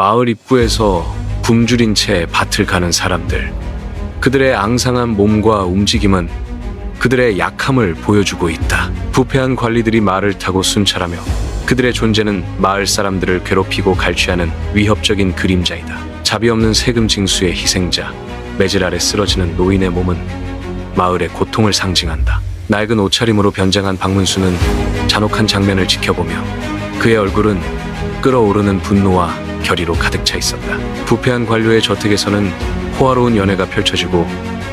마을 입구에서 굶주린 채 밭을 가는 사람들. 그들의 앙상한 몸과 움직임은 그들의 약함을 보여주고 있다. 부패한 관리들이 말을 타고 순찰하며 그들의 존재는 마을 사람들을 괴롭히고 갈취하는 위협적인 그림자이다. 자비 없는 세금 징수의 희생자, 매질 아래 쓰러지는 노인의 몸은 마을의 고통을 상징한다. 낡은 옷차림으로 변장한 박문수는 잔혹한 장면을 지켜보며 그의 얼굴은 끓어오르는 분노와 결의로 가득 차 있었다. 부패한 관료의 저택에서는 호화로운 연애가 펼쳐지고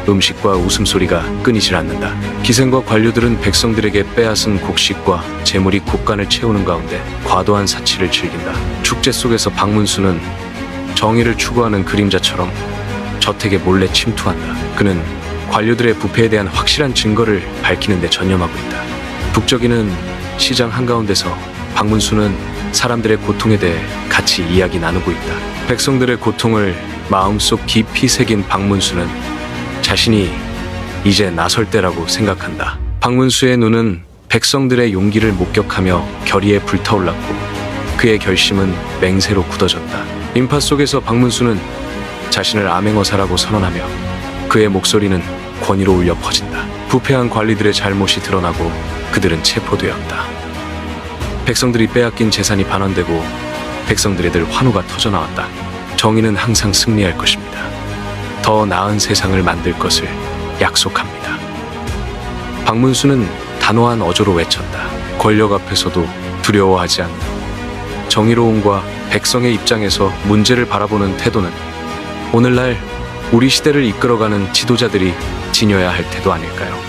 음식과 웃음소리가 끊이질 않는다. 기생과 관료들은 백성들에게 빼앗은 곡식과 재물이 곳간을 채우는 가운데 과도한 사치를 즐긴다. 축제 속에서 박문수는 정의를 추구하는 그림자처럼 저택에 몰래 침투한다. 그는 관료들의 부패에 대한 확실한 증거를 밝히는 데 전념하고 있다. 북적이는 시장 한가운데서 박문수는 사람들의 고통에 대해 같이 이야기 나누고 있다. 백성들의 고통을 마음속 깊이 새긴 박문수는 자신이 이제 나설 때라고 생각한다. 박문수의 눈은 백성들의 용기를 목격하며 결의에 불타올랐고 그의 결심은 맹세로 굳어졌다. 인파 속에서 박문수는 자신을 암행어사라고 선언하며 그의 목소리는 권위로 울려 퍼진다. 부패한 관리들의 잘못이 드러나고 그들은 체포되었다. 백성들이 빼앗긴 재산이 반환되고 백성들의 들 환호가 터져나왔다. 정의는 항상 승리할 것입니다. 더 나은 세상을 만들 것을 약속합니다. 박문수는 단호한 어조로 외쳤다. 권력 앞에서도 두려워하지 않는 정의로움과 백성의 입장에서 문제를 바라보는 태도는 오늘날 우리 시대를 이끌어가는 지도자들이 지녀야 할 태도 아닐까요?